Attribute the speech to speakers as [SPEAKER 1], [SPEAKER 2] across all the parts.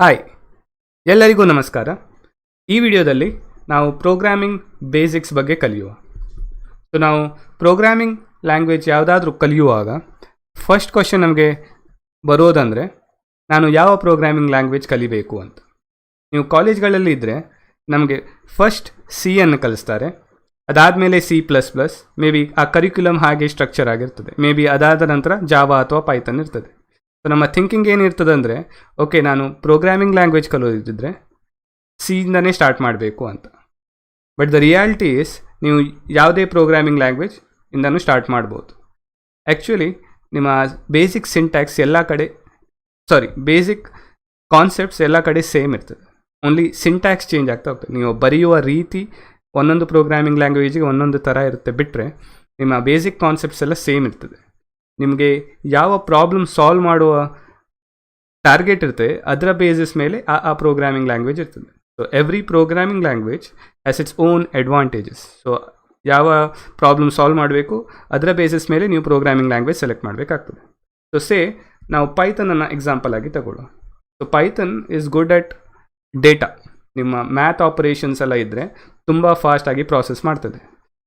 [SPEAKER 1] Hi ಎಲ್ಲರಿಗೂ ನಮಸ್ಕಾರ. ಈ ವಿಡಿಯೋದಲ್ಲಿ ನಾವು ಪ್ರೋಗ್ರಾಮಿಂಗ್ ಬೇಸಿಕ್ಸ್ ಬಗ್ಗೆ ಕಲಿಯುವ. ಸೊ ನಾವು ಪ್ರೋಗ್ರಾಮಿಂಗ್ ಲ್ಯಾಂಗ್ವೇಜ್ ಯಾವುದಾದ್ರೂ ಕಲಿಯುವಾಗ ಫಸ್ಟ್ ಕ್ವಶನ್ ನಮಗೆ ಬರೋದಂದರೆ ನಾನು ಯಾವ ಪ್ರೋಗ್ರಾಮಿಂಗ್ ಲ್ಯಾಂಗ್ವೇಜ್ ಕಲಿಬೇಕು ಅಂತ. ನೀವು ಕಾಲೇಜ್ಗಳಲ್ಲಿ ಇದ್ದರೆ ನಮಗೆ ಫಸ್ಟ್ ಸಿ ಅನ್ನು ಕಲಿಸ್ತಾರೆ. ಅದಾದಮೇಲೆ C plus plus maybe ಆ ಕರಿಕ್ಯುಲಮ್ ಹಾಗೆ ಸ್ಟ್ರಕ್ಚರ್ ಆಗಿರ್ತದೆ. ಮೇ ಬಿ ಅದಾದ ನಂತರ ಜಾವಾ ಅಥವಾ ಪೈಥನ್ ಇರ್ತದೆ. ಸೊ ನಮ್ಮ ಥಿಂಕಿಂಗ್ ಏನಿರ್ತದೆ ಅಂದರೆ ಓಕೆ ನಾನು ಪ್ರೋಗ್ರಾಮಿಂಗ್ ಲ್ಯಾಂಗ್ವೇಜ್ ಕಲಿಯೋದಿದ್ದರೆ ಸಿಯಿಂದನೇ ಸ್ಟಾರ್ಟ್ ಮಾಡಬೇಕು ಅಂತ. ಬಟ್ ದ ರಿಯಾಲಿಟಿ ಇಸ್ ನೀವು ಯಾವುದೇ ಪ್ರೋಗ್ರಾಮಿಂಗ್ ಲ್ಯಾಂಗ್ವೇಜ್ ಇಂದನೂ ಸ್ಟಾರ್ಟ್ ಮಾಡ್ಬೋದು. ಆ್ಯಕ್ಚುಲಿ ನಿಮ್ಮ ಬೇಸಿಕ್ ಸಿಂಟ್ಯಾಕ್ಸ್ ಎಲ್ಲ ಕಡೆ ಸಾರಿ ಬೇಸಿಕ್ ಕಾನ್ಸೆಪ್ಟ್ಸ್ ಎಲ್ಲ ಕಡೆ ಸೇಮ್ ಇರ್ತದೆ. ಓನ್ಲಿ ಸಿಂಟ್ಯಾಕ್ಸ್ ಚೇಂಜ್ ಆಗ್ತಾ ಹೋಗ್ತದೆ. ನೀವು ಬರೆಯುವ ರೀತಿ ಒಂದೊಂದು ಪ್ರೋಗ್ರಾಮಿಂಗ್ ಲ್ಯಾಂಗ್ವೇಜಿಗೆ ಒಂದೊಂದು ಥರ ಇರುತ್ತೆ. ಬಿಟ್ಟರೆ ನಿಮ್ಮ ಬೇಸಿಕ್ ಕಾನ್ಸೆಪ್ಟ್ಸ್ ಎಲ್ಲ ಸೇಮ್ ಇರ್ತದೆ. ನಿಮಗೆ ಯಾವ ಪ್ರಾಬ್ಲಮ್ ಸಾಲ್ವ್ ಮಾಡುವ ಟಾರ್ಗೆಟ್ ಇರುತ್ತೆ, ಅದರ ಬೇಸಿಸ್ ಮೇಲೆ ಆ ಆ ಪ್ರೋಗ್ರಾಮಿಂಗ್ ಲ್ಯಾಂಗ್ವೇಜ್ ಇರ್ತದೆ. So every programming language has its own advantages so ಯಾವ ಪ್ರಾಬ್ಲಮ್ ಸಾಲ್ವ್ ಮಾಡಬೇಕು, ಅದರ ಬೇಸಿಸ್ ಮೇಲೆ ನೀವು ಪ್ರೋಗ್ರಾಮಿಂಗ್ ಲ್ಯಾಂಗ್ವೇಜ್ ಸೆಲೆಕ್ಟ್ ಮಾಡಬೇಕಾಗ್ತದೆ. ಸೊ ಸೇ ನಾವು ಪೈಥನನ್ನು ಎಕ್ಸಾಂಪಲ್ ಆಗಿ ತಗೊಳ್ಳುವ so Python is good at data ನಿಮ್ಮ ಮ್ಯಾಥ್ ಆಪರೇಷನ್ಸ್ ಎಲ್ಲ ಇದ್ದರೆ ತುಂಬ ಫಾಸ್ಟಾಗಿ ಪ್ರಾಸೆಸ್ ಮಾಡ್ತದೆ.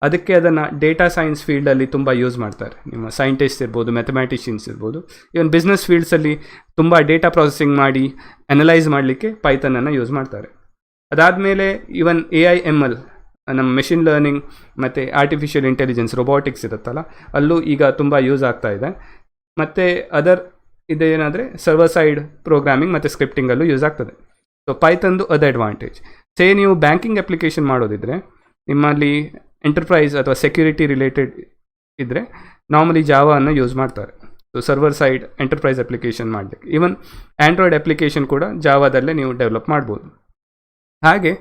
[SPEAKER 1] ಅದಕ್ಕೆ ಅದನ್ನು ಡೇಟಾ ಸೈನ್ಸ್ ಫೀಲ್ಡಲ್ಲಿ ತುಂಬ ಯೂಸ್ ಮಾಡ್ತಾರೆ. ನಿಮ್ಮ ಸೈಂಟಿಸ್ಟ್ ಇರ್ಬೋದು ಮ್ಯಾಥಮೆಟಿಷಿಯನ್ಸ್ ಇರ್ಬೋದು. ಇವನ್ ಬಿಸ್ನೆಸ್ ಫೀಲ್ಡ್ಸಲ್ಲಿ ತುಂಬ ಡೇಟಾ ಪ್ರಾಸೆಸಿಂಗ್ ಮಾಡಿ ಅನಲೈಸ್ ಮಾಡಲಿಕ್ಕೆ ಪೈಥನನ್ನು ಯೂಸ್ ಮಾಡ್ತಾರೆ. ಅದಾದಮೇಲೆ even A I M L ನಮ್ಮ ಮೆಷಿನ್ ಲರ್ನಿಂಗ್ ಮತ್ತು ಆರ್ಟಿಫಿಷಿಯಲ್ ಇಂಟೆಲಿಜೆನ್ಸ್ ರೊಬೋಟಿಕ್ಸ್ ಇರುತ್ತಲ್ಲ, ಅಲ್ಲೂ ಈಗ ತುಂಬ ಯೂಸ್ ಆಗ್ತಾ ಇದೆ. ಮತ್ತು ಅದರ್ ಇದೇನಾದರೆ ಸರ್ವರ್ ಸೈಡ್ ಪ್ರೋಗ್ರಾಮಿಂಗ್ ಮತ್ತು ಸ್ಕ್ರಿಪ್ಟಿಂಗಲ್ಲೂ ಯೂಸ್ ಆಗ್ತದೆ. ಸೊ ಪೈಥನ್ದು ಅದು ಅಡ್ವಾಂಟೇಜ್ ಸೇ ನೀವು ಬ್ಯಾಂಕಿಂಗ್ ಅಪ್ಲಿಕೇಶನ್ ಮಾಡೋದಿದ್ರೆ, ನಿಮ್ಮಲ್ಲಿ ಎಂಟರ್ಪ್ರೈಸ್ ಅಥವಾ ಸೆಕ್ಯೂರಿಟಿ ರಿಲೇಟೆಡ್ ಇದ್ದರೆ ನಾರ್ಮಲಿ ಜಾವನ್ನು ಯೂಸ್ ಮಾಡ್ತಾರೆ. So server side enterprise application ಮಾಡಲಿಕ್ಕೆ. ಈವನ್ ಆ್ಯಂಡ್ರಾಯ್ಡ್ ಅಪ್ಲಿಕೇಶನ್ ಕೂಡ ಜಾವಾದಲ್ಲೇ ನೀವು ಡೆವಲಪ್ ಮಾಡ್ಬೋದು. ಹಾಗೆ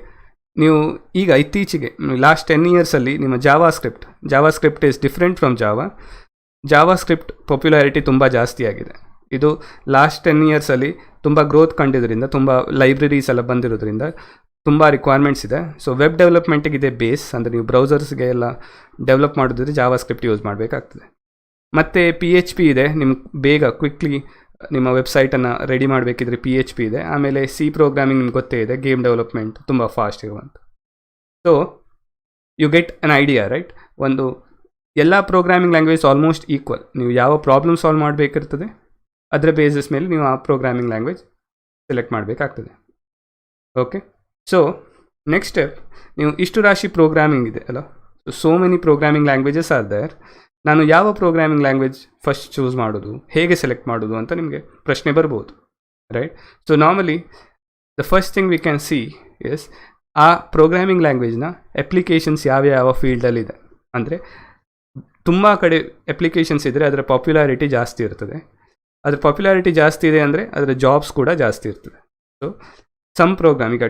[SPEAKER 1] ನೀವು ಈಗ ಇತ್ತೀಚೆಗೆ ಲಾಸ್ಟ್ ಟೆನ್ ಇಯರ್ಸಲ್ಲಿ ನಿಮ್ಮ JavaScript JavaScript is different from Java JavaScript popularity ತುಂಬ ಜಾಸ್ತಿ ಆಗಿದೆ. ಇದು ಲಾಸ್ಟ್ ಟೆನ್ ಇಯರ್ಸಲ್ಲಿ ತುಂಬ ಗ್ರೋತ್ ಕಂಡಿದ್ದರಿಂದ ತುಂಬ ಲೈಬ್ರರೀಸ್ ಎಲ್ಲ ಬಂದಿರೋದ್ರಿಂದ ತುಂಬ ರಿಕ್ವೈರ್ಮೆಂಟ್ಸ್ ಇದೆ. ಸೊ ವೆಬ್ ಡೆವಲಪ್ಮೆಂಟಿಗೆ ಇದೆ ಬೇಸ್ ಅಂದರೆ ನೀವು ಬ್ರೌಸರ್ಸ್ಗೆ ಎಲ್ಲ ಡೆವಲಪ್ ಮಾಡೋದಿದ್ರೆ ಜಾವಾ ಸ್ಕ್ರಿಪ್ಟ್ ಯೂಸ್ ಮಾಡಬೇಕಾಗ್ತದೆ ಮತ್ತು ಪಿ ಎಚ್ ಪಿ ಇದೆ ನಿಮ್ಗೆ ಬೇಗ ಕ್ವಿಕ್ಲಿ ನಿಮ್ಮ ವೆಬ್ಸೈಟನ್ನು ರೆಡಿ ಮಾಡಬೇಕಿದ್ರೆ ಪಿ ಎಚ್ ಪಿ ಇದೆ. ಆಮೇಲೆ ಸಿ ಪ್ರೋಗ್ರಾಮಿಂಗ್ ನಿಮ್ಗೆ ಗೊತ್ತೇ ಇದೆ ಗೇಮ್ ಡೆವಲಪ್ಮೆಂಟ್ ತುಂಬ ಫಾಸ್ಟ್ ಇರುವಂಥ so you get an idea right ಒಂದು ಎಲ್ಲ ಪ್ರೋಗ್ರಾಮಿಂಗ್ ಲ್ಯಾಂಗ್ವೇಜ್ ಆಲ್ಮೋಸ್ಟ್ ಈಕ್ವಲ್ ನೀವು ಯಾವ ಪ್ರಾಬ್ಲಮ್ ಸಾಲ್ವ್ ಮಾಡಬೇಕಿರ್ತದೆ, ಅದರ ಬೇಸಿಸ್ ಮೇಲೆ ನೀವು ಆ ಪ್ರೋಗ್ರಾಮಿಂಗ್ ಲ್ಯಾಂಗ್ವೇಜ್ ಸೆಲೆಕ್ಟ್ ಮಾಡಬೇಕಾಗ್ತದೆ. ಓಕೆ ಸೊ ನೆಕ್ಸ್ಟ್ ಸ್ಟೆಪ್ ನೀವು ಇಷ್ಟು ರಾಶಿ ಪ್ರೋಗ್ರಾಮಿಂಗ್ ಇದೆ, ಅಲ್ಲ? So many programming languages are ನಾನು ಯಾವ ಪ್ರೋಗ್ರಾಮಿಂಗ್ ಲ್ಯಾಂಗ್ವೇಜ್ ಫಸ್ಟ್ ಚೂಸ್ ಮಾಡೋದು, ಹೇಗೆ ಸೆಲೆಕ್ಟ್ ಮಾಡೋದು ಅಂತ ನಿಮಗೆ ಪ್ರಶ್ನೆ ಬರ್ಬೋದು right so normally the first thing we can see is ಆ ಪ್ರೋಗ್ರಾಮಿಂಗ್ ಲ್ಯಾಂಗ್ವೇಜ್ನ ಅಪ್ಲಿಕೇಶನ್ಸ್ ಯಾವ ಯಾವ ಫೀಲ್ಡಲ್ಲಿದೆ ಅಂದರೆ, ತುಂಬ ಕಡೆ ಅಪ್ಲಿಕೇಶನ್ಸ್ ಇದ್ದರೆ ಅದರ ಪಾಪ್ಯುಲಾರಿಟಿ ಜಾಸ್ತಿ ಇರ್ತದೆ. ಅದರ ಪಾಪ್ಯುಲಾರಿಟಿ ಜಾಸ್ತಿ ಇದೆ ಅಂದರೆ, ಅದರ ಜಾಬ್ಸ್ ಕೂಡ ಜಾಸ್ತಿ ಇರ್ತದೆ. ಸೊ ಸಮ್ ಪ್ರೋಗ್ರಾಮ್ ಈಗ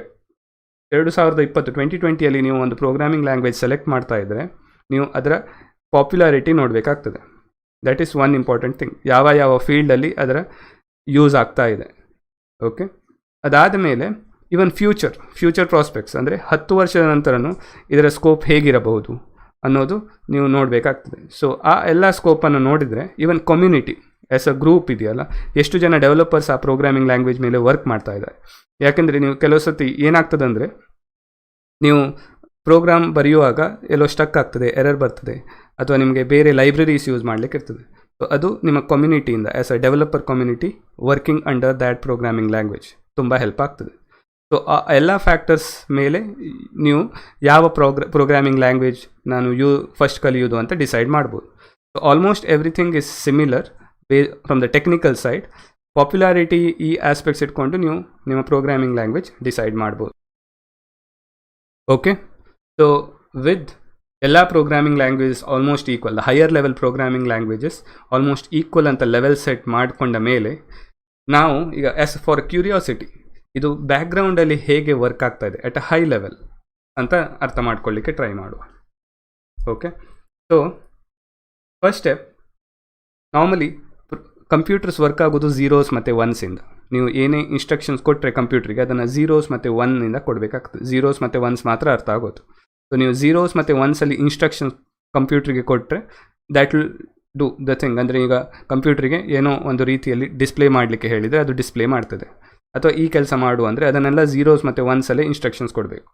[SPEAKER 1] ಎರಡು ಸಾವಿರದ ಇಪ್ಪತ್ತು ಟ್ವೆಂಟಿ ಟ್ವೆಂಟಿಯಲ್ಲಿ ನೀವು ಒಂದು ಪ್ರೋಗ್ರಾಮಿಂಗ್ ಲ್ಯಾಂಗ್ವೇಜ್ ಸೆಲೆಕ್ಟ್ ಮಾಡ್ತಾ ಇದ್ದರೆ ನೀವು ಅದರ popularity ನೋಡಬೇಕಾಗ್ತದೆ. That is one important thing ಯಾವ ಯಾವ ಫೀಲ್ಡಲ್ಲಿ ಅದರ ಯೂಸ್ ಆಗ್ತಾ ಇದೆ. ಓಕೆ ಅದಾದ ಮೇಲೆ ಇವನ್ ಫ್ಯೂಚರ್ ಫ್ಯೂಚರ್ ಪ್ರಾಸ್ಪೆಕ್ಟ್ಸ್ ಅಂದರೆ ಹತ್ತು ವರ್ಷದ ನಂತರನೂ ಇದರ ಸ್ಕೋಪ್ ಹೇಗಿರಬಹುದು ಅನ್ನೋದು ನೀವು ನೋಡಬೇಕಾಗ್ತದೆ. ಸೊ ಆ ಎಲ್ಲ ಸ್ಕೋಪನ್ನು ನೋಡಿದರೆ even community as a group ಇದೆಯಲ್ಲ, ಎಷ್ಟು ಜನ ಡೆವಲಪರ್ಸ್ ಆ ಪ್ರೋಗ್ರಾಮಿಂಗ್ ಲ್ಯಾಂಗ್ವೇಜ್ ಮೇಲೆ ವರ್ಕ್ ಮಾಡ್ತಾ ಇದ್ದಾರೆ? ಯಾಕೆಂದರೆ ನೀವು ಕೆಲವು ಸತಿ ಏನಾಗ್ತದೆ ಅಂದರೆ ನೀವು ಪ್ರೋಗ್ರಾಮ್ ಬರೆಯುವಾಗ ಎಲ್ಲೋ ಸ್ಟಕ್ ಆಗ್ತದೆ ಎರರ್ ಬರ್ತದೆ, ಅಥವಾ ನಿಮಗೆ ಬೇರೆ ಲೈಬ್ರರೀಸ್ ಯೂಸ್ ಮಾಡಲಿಕ್ಕೆ ಇರ್ತದೆ. ಸೊ ಅದು ನಿಮ್ಮ ಕಮ್ಯುನಿಟಿಯಿಂದ as a developer community working under that programming language ತುಂಬ ಹೆಲ್ಪ್ ಆಗ್ತದೆ. ಸೊ ಆ ಎಲ್ಲ ಫ್ಯಾಕ್ಟರ್ಸ್ ಮೇಲೆ ನೀವು ಯಾವ ಪ್ರೋಗ್ರ ಪ್ರೋಗ್ರಾಮಿಂಗ್ ಲ್ಯಾಂಗ್ವೇಜ್ ನಾನು ಯೂ ಫಸ್ಟ್ ಕಲಿಯೋದು ಅಂತ ಡಿಸೈಡ್ ಮಾಡ್ಬೋದು. So almost everything is similar from the technical side popularity ಈ ಆಸ್ಪೆಕ್ಟ್ಸ್ ಇಟ್ಕೊಂಡು ನೀವು ನಿಮ್ಮ ಪ್ರೋಗ್ರಾಮಿಂಗ್ ಲ್ಯಾಂಗ್ವೇಜ್ ಡಿಸೈಡ್ ಮಾಡ್ಬೋದು. ಓಕೆ ಸೊ ವಿತ್ ಎಲ್ಲ programming languages almost equal the higher level programming languages almost equal ಅಂತ ಲೆವೆಲ್ ಸೆಟ್ ಮಾಡಿಕೊಂಡ ಮೇಲೆ, ನಾವು ಈಗ ಎಸ್ ಫಾರ್ ಕ್ಯೂರಿಯಾಸಿಟಿ ಇದು ಬ್ಯಾಕ್ಗ್ರೌಂಡಲ್ಲಿ ಹೇಗೆ ವರ್ಕ್ ಆಗ್ತಾ ಇದೆ ಅಟ್ ಅ ಹೈ ಲೆವೆಲ್ ಅಂತ ಅರ್ಥ ಮಾಡ್ಕೊಳ್ಳಿಕ್ಕೆ ಟ್ರೈ ಮಾಡುವ. Okay so first step normally computers work ಆಗೋದು ಝೀರೋಸ್ ಮತ್ತು ಒನ್ಸಿಂದ ನೀವು ಏನೇ ಇನ್ಸ್ಟ್ರಕ್ಷನ್ಸ್ ಕೊಟ್ಟರೆ ಕಂಪ್ಯೂಟ್ರಿಗೆ ಅದನ್ನು ಝೀರೋಸ್ ಮತ್ತು ಒನ್ನಿಂದ ಕೊಡಬೇಕಾಗ್ತದೆ. ಝೀರೋಸ್ ಮತ್ತು ಒನ್ಸ್ ಮಾತ್ರ ಅರ್ಥ ಆಗೋದು. ಸೊ ನೀವು ಝೀರೋಸ್ ಮತ್ತು ಒನ್ಸಲ್ಲಿ ಇನ್ಸ್ಟ್ರಕ್ಷನ್ಸ್ ಕಂಪ್ಯೂಟ್ರಿಗೆ ಕೊಟ್ಟರೆ that will do the thing ಅಂದರೆ ಈಗ ಕಂಪ್ಯೂಟ್ರಿಗೆ ಏನೋ ಒಂದು ರೀತಿಯಲ್ಲಿ ಡಿಸ್ಪ್ಲೇ ಮಾಡಲಿಕ್ಕೆ ಹೇಳಿದರೆ ಅದು ಡಿಸ್ಪ್ಲೇ ಮಾಡ್ತದೆ. ಅಥವಾ ಈ ಕೆಲಸ ಮಾಡು ಅಂದರೆ ಅದನ್ನೆಲ್ಲ ಝೀರೋಸ್ ಮತ್ತು ಒನ್ಸಲ್ಲೇ ಇನ್ಸ್ಟ್ರಕ್ಷನ್ಸ್ ಕೊಡಬೇಕು.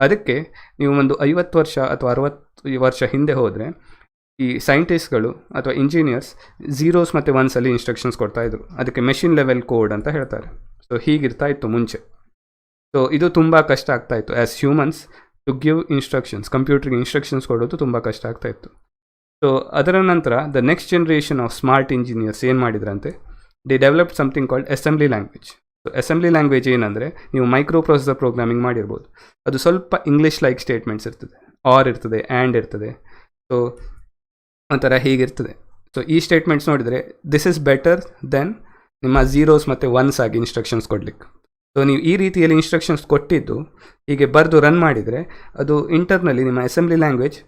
[SPEAKER 1] ಅದಕ್ಕೆ ನೀವು ಒಂದು ಐವತ್ತು ವರ್ಷ ಅಥವಾ ಅರವತ್ತು ವರ್ಷ ಹಿಂದೆ ಹೋದರೆ ಈ ಸೈಂಟಿಸ್ಟ್ಗಳು ಅಥವಾ ಇಂಜಿನಿಯರ್ಸ್ ಝೀರೋಸ್ ಮತ್ತು ಒನ್ಸಲ್ಲಿ ಇನ್ಸ್ಟ್ರಕ್ಷನ್ಸ್ ಕೊಡ್ತಾಯಿದ್ರು ಅದಕ್ಕೆ ಮೆಷಿನ್ ಲೆವೆಲ್ ಕೋಡ್ ಅಂತ ಹೇಳ್ತಾರೆ. ಸೊ ಹೀಗಿರ್ತಾ ಇತ್ತು ಮುಂಚೆ. ಸೊ ಇದು ತುಂಬ ಕಷ್ಟ ಆಗ್ತಾ ಇತ್ತು. As humans to give instructions ಕಂಪ್ಯೂಟ್ರಿಗೆ instructions ಕೊಡೋದು ತುಂಬ ಕಷ್ಟ ಆಗ್ತಾ ಇತ್ತು. ಸೊ ಅದರ ನಂತರ the next generation of smart engineers ಏನು ಮಾಡಿದ್ರಂತೆ? They develop something called assembly language so assembly language ಏನಂದರೆ, ನೀವು ಮೈಕ್ರೋ ಪ್ರೊಸೆಸರ್ ಪ್ರೋಗ್ರಾಮಿಂಗ್ ಮಾಡಿರ್ಬೋದು. ಅದು ಸ್ವಲ್ಪ ಇಂಗ್ಲೀಷ್ ಲೈಕ್ ಸ್ಟೇಟ್ಮೆಂಟ್ಸ್ ಇರ್ತದೆ. ಆರ್ ಇರ್ತದೆ ಆ್ಯಂಡ್ ಇರ್ತದೆ. ಸೊ ಒಂಥರ ಹೀಗಿರ್ತದೆ. ಸೊ ಈ ಸ್ಟೇಟ್ಮೆಂಟ್ಸ್ ನೋಡಿದರೆ ದಿಸ್ ಇಸ್ ಬೆಟರ್ ದೆನ್ ನಿಮ್ಮ ಝೀರೋಸ್ ಮತ್ತು ಒನ್ಸ್ ಆಗಿ ಇನ್ಸ್ಟ್ರಕ್ಷನ್ಸ್ ಕೊಡ್ಲಿಕ್ಕೆ. ಸೊ ನೀವು ಈ ರೀತಿಯಲ್ಲಿ ಇನ್ಸ್ಟ್ರಕ್ಷನ್ಸ್ ಕೊಟ್ಟಿದ್ದು, ಹೀಗೆ ಬರೆದು ರನ್ ಮಾಡಿದರೆ, ಅದು ಇಂಟರ್ನಲ್ಲಿ ನಿಮ್ಮ ಅಸೆಂಬ್ಲಿ ಲ್ಯಾಂಗ್ವೇಜ್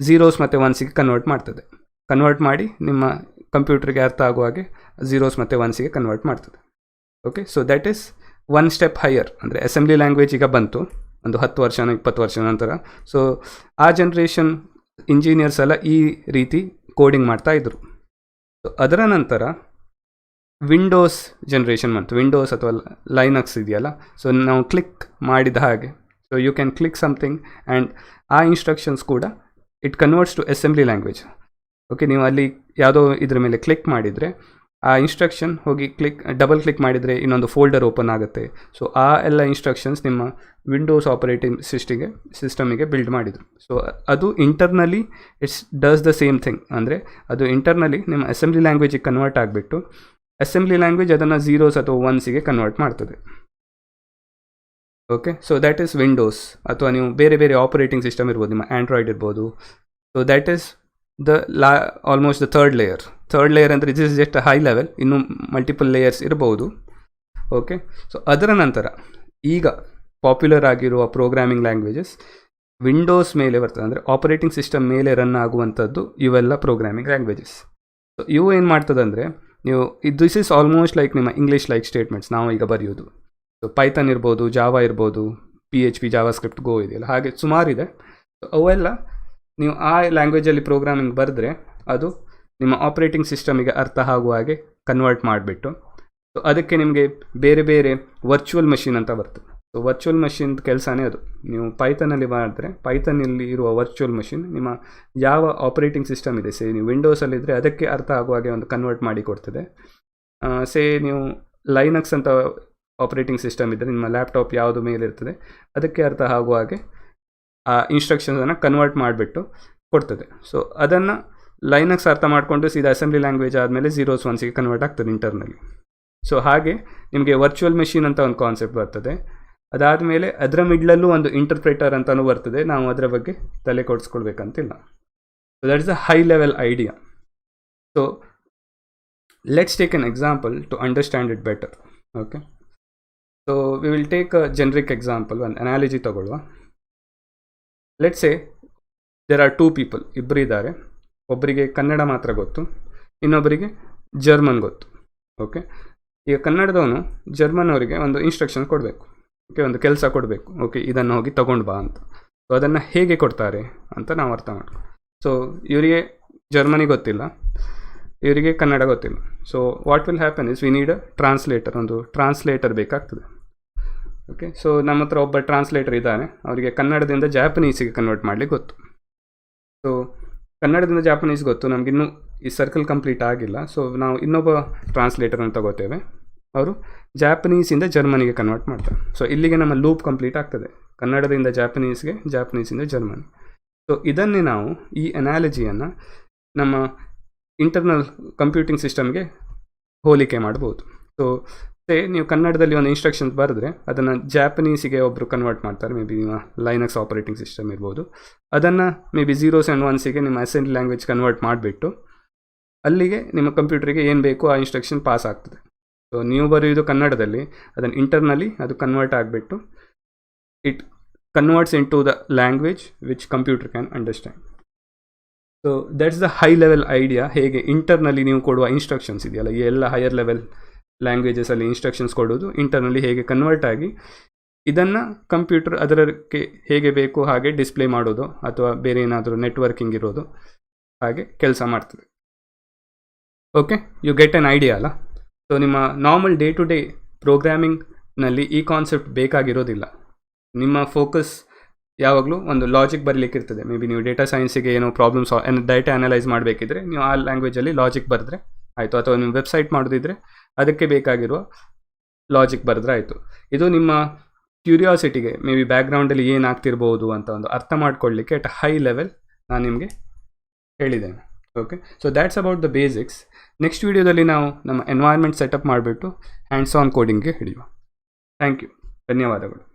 [SPEAKER 1] ಝೀರೋಸ್ ಮತ್ತು ಒನ್ಸಿಗೆ ಕನ್ವರ್ಟ್ ಮಾಡ್ತದೆ. ಕನ್ವರ್ಟ್ ಮಾಡಿ ನಿಮ್ಮ ಕಂಪ್ಯೂಟರ್ಗೆ ಅರ್ಥ ಆಗುವ ಹಾಗೆ ಝೀರೋಸ್ ಮತ್ತು ಒನ್ಸಿಗೆ ಕನ್ವರ್ಟ್ ಮಾಡ್ತದೆ. Okay so that is one step higher ಅಂದರೆ ಅಸೆಂಬ್ಲಿ ಲ್ಯಾಂಗ್ವೇಜ್ ಈಗ ಬಂತು. ಒಂದು ಹತ್ತು ವರ್ಷನ ಇಪ್ಪತ್ತು ವರ್ಷ ನಂತರ. ಸೊ ಆ ಜನ್ರೇಷನ್ ಇಂಜಿನಿಯರ್ಸ್ ಎಲ್ಲ ಈ ರೀತಿ ಕೋಡಿಂಗ್ ಮಾಡ್ತಾ ಇದ್ದರು ಅದರ ನಂತರ ವಿಂಡೋಸ್ ಜನ್ರೇಷನ್ ಬಂತು. ವಿಂಡೋಸ್ ಅಥವಾ ಲೈನಕ್ಸ್ ಇದೆಯಲ್ಲ? ಸೊ ನಾವು ಕ್ಲಿಕ್ ಮಾಡಿದ ಹಾಗೆ. So you can click something and ಆ ಇನ್ಸ್ಟ್ರಕ್ಷನ್ಸ್ ಕೂಡ it converts to assembly language okay ನೀವು ಅಲ್ಲಿ ಯಾವುದೋ ಇದ್ರ ಮೇಲೆ ಕ್ಲಿಕ್ ಮಾಡಿದರೆ ಆ ಇನ್ಸ್ಟ್ರಕ್ಷನ್ ಹೋಗಿ ಕ್ಲಿಕ್ ಡಬಲ್ ಕ್ಲಿಕ್ ಮಾಡಿದರೆ ಇನ್ನೊಂದು ಫೋಲ್ಡರ್ ಓಪನ್ ಆಗುತ್ತೆ. ಸೊ ಆ ಎಲ್ಲ ಇನ್ಸ್ಟ್ರಕ್ಷನ್ಸ್ ನಿಮ್ಮ ವಿಂಡೋಸ್ ಆಪರೇಟಿಂಗ್ ಸಿಸ್ಟಿಗೆ ಸಿಸ್ಟಮಿಗೆ ಬಿಲ್ಡ್ ಮಾಡಿದರು. ಸೊ ಅದು internally it's does the same thing ಅಂದರೆ ಅದು ಇಂಟರ್ನಲಿ ನಿಮ್ಮ ಅಸೆಂಬ್ಲಿ ಲ್ಯಾಂಗ್ವೇಜಿಗೆ ಕನ್ವರ್ಟ್ ಆಗಿಬಿಟ್ಟು ಅಸೆಂಬ್ಲಿ ಲ್ಯಾಂಗ್ವೇಜ್ ಅದನ್ನು ಝೀರೋಸ್ ಅಥವಾ ಒನ್ಸಿಗೆ ಕನ್ವರ್ಟ್ ಮಾಡ್ತದೆ. Okay so that is Windows ಅಥವಾ ನೀವು ಬೇರೆ ಬೇರೆ ಆಪರೇಟಿಂಗ್ ಸಿಸ್ಟಮ್ ಇರ್ಬೋದು, ನಿಮ್ಮ ಆ್ಯಂಡ್ರಾಯ್ಡ್ ಇರ್ಬೋದು. So that is the law almost the third layer third layer ಅಂದರೆ ಇಸ್ ಜಸ್ಟ್ ಹೈ ಲೆವೆಲ್ ಇನ್ನು ಮಲ್ಟಿಪಲ್ ಲೇಯರ್ಸ್ ಇರಬಹುದು. ಓಕೆ ಸೊ ಅದರ ನಂತರ, ಈಗ ಪಾಪ್ಯುಲರ್ ಆಗಿರುವ ಪ್ರೋಗ್ರಾಮಿಂಗ್ ಲ್ಯಾಂಗ್ವೇಜಸ್ ವಿಂಡೋಸ್ ಮೇಲೆ ಬರ್ತದೆ, ಅಂದರೆ ಆಪರೇಟಿಂಗ್ ಸಿಸ್ಟಮ್ ಮೇಲೆ ರನ್ ಆಗುವಂಥದ್ದು ಇವೆಲ್ಲ ಪ್ರೋಗ್ರಾಮಿಂಗ್ ಲ್ಯಾಂಗ್ವೇಜಸ್ ಸೊ ಇವು ಏನು ಮಾಡ್ತದೆ ಅಂದರೆ, ನೀವು ದಿಸ್ ಇಸ್ ಆಲ್ಮೋಸ್ಟ್ ಲೈಕ್ ನಿಮ್ಮ ಇಂಗ್ಲೀಷ್ ಲೈಕ್ ಸ್ಟೇಟ್ಮೆಂಟ್ಸ್ ನಾವು ಈಗ ಬರೆಯೋದು ಸೊ ಪೈಥನ್ ಇರ್ಬೋದು ಜಾವಾ ಇರ್ಬೋದು P H P JavaScript Go ಇದೆಯಲ್ಲ, ಹಾಗೆ ಸುಮಾರಿದೆ. ಅವೆಲ್ಲ ನೀವು ಆ ಲ್ಯಾಂಗ್ವೇಜಲ್ಲಿ ಪ್ರೋಗ್ರಾಮಿಂಗ್ ಬರೆದ್ರೆ ಅದು ನಿಮ್ಮ ಆಪ್ರೇಟಿಂಗ್ ಸಿಸ್ಟಮಿಗೆ ಅರ್ಥ ಆಗುವ ಹಾಗೆ ಕನ್ವರ್ಟ್ ಮಾಡಿಬಿಟ್ಟು ಸೊ ಅದಕ್ಕೆ ನಿಮಗೆ ಬೇರೆ ಬೇರೆ ವರ್ಚುವಲ್ ಮಷಿನ್ ಅಂತ ಬರ್ತದೆ. ಸೊ ವರ್ಚುವಲ್ ಮಷಿನ್ ಕೆಲಸನೇ ಅದು. ನೀವು ಪೈಥನಲ್ಲಿ ಮಾಡಿದ್ರೆ ಪೈಥನಲ್ಲಿ ಇರುವ ವರ್ಚುವಲ್ ಮಷಿನ್ ನಿಮ್ಮ ಯಾವ ಆಪರೇಟಿಂಗ್ ಸಿಸ್ಟಮ್ ಇದೆ? ಸೇ ನೀವು ವಿಂಡೋಸಲ್ಲಿದ್ದರೆ ಅದಕ್ಕೆ ಅರ್ಥ ಆಗುವ ಹಾಗೆ ಒಂದು ಕನ್ವರ್ಟ್ ಮಾಡಿ ಕೊಡ್ತದೆ. ಸೇ ನೀವು ಲೈನಕ್ಸ್ ಅಂತ ಆಪರೇಟಿಂಗ್ ಸಿಸ್ಟಮ್ ಇದ್ದರೆ ನಿಮ್ಮ ಲ್ಯಾಪ್ಟಾಪ್ ಯಾವುದು ಮೇಲೆ ಇರ್ತದೆ, ಅದಕ್ಕೆ ಅರ್ಥ ಆಗುವ ಹಾಗೆ ಆ ಇನ್ಸ್ಟ್ರಕ್ಷನ್ಸನ್ನು ಕನ್ವರ್ಟ್ ಮಾಡಿಬಿಟ್ಟು ಕೊಡ್ತದೆ. ಸೊ ಅದನ್ನು ಲೈನಕ್ಸ್ ಅರ್ಥ ಮಾಡಿಕೊಂಡು ಸೀದಾ ಅಸೆಂಬ್ಲಿ ಲ್ಯಾಂಗ್ವೇಜ್ ಆದಮೇಲೆ ಝೀರೋಸ್ ಒನ್ಸಿಗೆ ಕನ್ವರ್ಟ್ ಆಗ್ತದೆ ಇಂಟರ್ನಲ್ಲಿ ಸೊ ಹಾಗೆ ನಿಮಗೆ ವರ್ಚುವಲ್ ಮೆಷಿನ್ ಅಂತ ಒಂದು ಕಾನ್ಸೆಪ್ಟ್ ಬರ್ತದೆ. ಅದಾದಮೇಲೆ ಅದರ ಮಿಡ್ಲಲ್ಲೂ ಒಂದು ಇಂಟರ್ಪ್ರೇಟರ್ ಅಂತಲೂ ಬರ್ತದೆ. ನಾವು ಅದರ ಬಗ್ಗೆ ತಲೆ ಕೊಡಿಸ್ಕೊಳ್ಬೇಕಂತಿಲ್ಲ. So that is a high level idea so let's take an example to understand it better okay so we will take a generic example ಒಂದು analogy ತಗೊಳ್ಳುವ let's there are two people ಇಬ್ಬರು ಇದ್ದಾರೆ. ಒಬ್ಬರಿಗೆ ಕನ್ನಡ ಮಾತ್ರ ಗೊತ್ತು, ಇನ್ನೊಬ್ಬರಿಗೆ ಜರ್ಮನ್ ಗೊತ್ತು okay ಈಗ ಕನ್ನಡದವನು German ಅವರಿಗೆ ಒಂದು ಇನ್ಸ್ಟ್ರಕ್ಷನ್ ಕೊಡಬೇಕು ಓಕೆ ಒಂದು ಕೆಲಸ ಕೊಡಬೇಕು ಓಕೆ ಇದನ್ನು ಹೋಗಿ ತೊಗೊಂಡು ಬಾ ಅಂತ. ಸೊ ಅದನ್ನು ಹೇಗೆ ಕೊಡ್ತಾರೆ ಅಂತ ನಾವು ಅರ್ಥ ಮಾಡ್ಕೊ ಸೊ ಇವರಿಗೆ ಜರ್ಮನಿ ಗೊತ್ತಿಲ್ಲ, ಇವರಿಗೆ ಕನ್ನಡ ಗೊತ್ತಿಲ್ಲ. So what will happen is we need translator ಒಂದು ಟ್ರಾನ್ಸ್ಲೇಟರ್ ಬೇಕಾಗ್ತದೆ ಓಕೆ ಸೊ ನಮ್ಮ ಹತ್ರ ಒಬ್ಬ ಟ್ರಾನ್ಸ್ಲೇಟರ್ ಇದ್ದಾನೆ ಅವರಿಗೆ ಕನ್ನಡದಿಂದ ಜಾಪನೀಸಿಗೆ ಕನ್ವರ್ಟ್ ಮಾಡಲಿಕ್ಕೆ ಗೊತ್ತು. ಸೊ ಕನ್ನಡದಿಂದ ಜಾಪನೀಸ್ ಗೊತ್ತು ನಮಗಿನ್ನೂ ಈ ಸರ್ಕಲ್ ಕಂಪ್ಲೀಟ್ ಆಗಿಲ್ಲ. ಸೊ ನಾವು ಇನ್ನೊಬ್ಬ ಟ್ರಾನ್ಸ್ಲೇಟರನ್ನು ತಗೋತೇವೆ. ಅವರು ಜಾಪನೀಸಿಂದ ಜರ್ಮನಿಗೆ ಕನ್ವರ್ಟ್ ಮಾಡ್ತಾರೆ. ಸೊ ಇಲ್ಲಿಗೆ ನಮ್ಮ ಲೂಪ್ ಕಂಪ್ಲೀಟ್ ಆಗ್ತದೆ. ಕನ್ನಡದಿಂದ ಜಾಪನೀಸ್ಗೆ ಜಾಪನೀಸಿಂದ ಜರ್ಮನಿ ಸೊ ಇದನ್ನೇ ನಾವು ಈ ಅನಾಲಜಿಯನ್ನು ನಮ್ಮ ಇಂಟರ್ನಲ್ ಕಂಪ್ಯೂಟಿಂಗ್ ಸಿಸ್ಟಮ್ಗೆ ಹೋಲಿಕೆ ಮಾಡ್ಬೋದು. ಸೇ ನೀವು ಕನ್ನಡದಲ್ಲಿ ಒಂದು ಇನ್ಸ್ಟ್ರಕ್ಷನ್ಸ್ ಬರೆದ್ರೆ ಅದನ್ನು ಜಾಪನೀಸಿಗೆ ಒಬ್ಬರು ಕನ್ವರ್ಟ್ ಮಾಡ್ತಾರೆ. ಮೇ ಬಿ ನಿಮ್ಮ ಲೈನಕ್ಸ್ ಆಪರೇಟಿಂಗ್ ಸಿಸ್ಟಮ್ ಇರ್ಬೋದು. ಅದನ್ನು ಮೇ ಬಿ ಜೀರೋಸ್ ಆ್ಯಂಡ್ ಒನ್ಸಿಗೆ ನಿಮ್ಮ ಅಸೆಂಬ್ಲಿ ಲ್ಯಾಂಗ್ವೇಜ್ ಕನ್ವರ್ಟ್ ಮಾಡಿಬಿಟ್ಟು ಅಲ್ಲಿಗೆ ನಿಮ್ಮ ಕಂಪ್ಯೂಟ್ರಿಗೆ ಏನು ಬೇಕು ಆ ಇನ್ಸ್ಟ್ರಕ್ಷನ್ ಪಾಸ್ ಆಗ್ತದೆ. ಸೊ ನೀವು ಬರೆಯೋದು ಕನ್ನಡದಲ್ಲಿ, ಅದನ್ನು ಇಂಟರ್ನಲಿ ಅದು ಕನ್ವರ್ಟ್ ಆಗಿಬಿಟ್ಟು it converts into the language which computer can understand so that's the high level idea ಹೇಗೆ ಇಂಟರ್ನಲ್ಲಿ ನೀವು ಕೊಡುವ ಇನ್ಸ್ಟ್ರಕ್ಷನ್ಸ್ ಇದೆಯಲ್ಲ, ಈ ಎಲ್ಲ ಹೈಯರ್ ಲೆವೆಲ್ ಲ್ಯಾಂಗ್ವೇಜಸಲ್ಲಿ ಇನ್ಸ್ಟ್ರಕ್ಷನ್ಸ್ ಕೊಡೋದು ಇಂಟರ್ನಲಿ ಹೇಗೆ ಕನ್ವರ್ಟ್ ಆಗಿ, ಇದನ್ನು ಕಂಪ್ಯೂಟರ್ ಅದರಕ್ಕೆ ಹೇಗೆ ಬೇಕು ಹಾಗೆ ಡಿಸ್ಪ್ಲೇ ಮಾಡೋದು, ಅಥವಾ ಬೇರೆ ಏನಾದರೂ ನೆಟ್ವರ್ಕಿಂಗ್ ಇರೋದು, ಹಾಗೆ ಕೆಲಸ ಮಾಡ್ತದೆ. Okay you get an idea ಅಲ್ಲ? ಸೊ ನಿಮ್ಮ ನಾರ್ಮಲ್ ಡೇ ಟು ಡೇ ಪ್ರೋಗ್ರಾಮಿಂಗ್ನಲ್ಲಿ ಈ ಕಾನ್ಸೆಪ್ಟ್ ಬೇಕಾಗಿರೋದಿಲ್ಲ. ನಿಮ್ಮ ಫೋಕಸ್ ಯಾವಾಗಲೂ ಒಂದು ಲಾಜಿಕ್ ಬರಲಿಕ್ಕೆ ಇರ್ತದೆ. ಮೇ ಬಿ ನೀವು ಡೇಟಾ ಸೈನ್ಸಿಗೆ ಏನೋ ಪ್ರಾಬ್ಲಮ್ ಸಾಲ್ ಡೇಟಾ ಅನಲೈಸ್ ಮಾಡಬೇಕಿದ್ರೆ, ನೀವು ಆ ಲ್ಯಾಂಗ್ವೇಜಲ್ಲಿ ಲಾಜಿಕ್ ಬರೆದ್ರೆ, ಆಯಿತು. ಅಥವಾ ನೀವು ವೆಬ್ಸೈಟ್ ಮಾಡೋದಿದ್ರೆ ಅದಕ್ಕೆ ಬೇಕಾಗಿರುವ ಲಾಜಿಕ್ ಬರೆದ್ರೆ ಇದು ನಿಮ್ಮ ಕ್ಯೂರಿಯಾಸಿಟಿಗೆ ಮೇ ಬಿ ಬ್ಯಾಕ್ಗ್ರೌಂಡಲ್ಲಿ ಏನಾಗ್ತಿರ್ಬೋದು ಅಂತ ಒಂದು ಅರ್ಥ ಮಾಡ್ಕೊಳ್ಳಿಕ್ಕೆ ಅಟ್ ಹೈ ಲೆವೆಲ್ ನಾನು ನಿಮಗೆ ಹೇಳಿದ್ದೇನೆ. Okay so that's about the basics next ವೀಡಿಯೋದಲ್ಲಿ ನಾವು ನಮ್ಮ ಎನ್ವೈರ್ಮೆಂಟ್ ಸೆಟಪ್ ಮಾಡಿಬಿಟ್ಟು ಹ್ಯಾಂಡ್ಸ್ ಆನ್ ಕೋಡಿಂಗ್ಗೆ ಹಿಡಿಯುವ. ಥ್ಯಾಂಕ್ ಯು ಧನ್ಯವಾದಗಳು.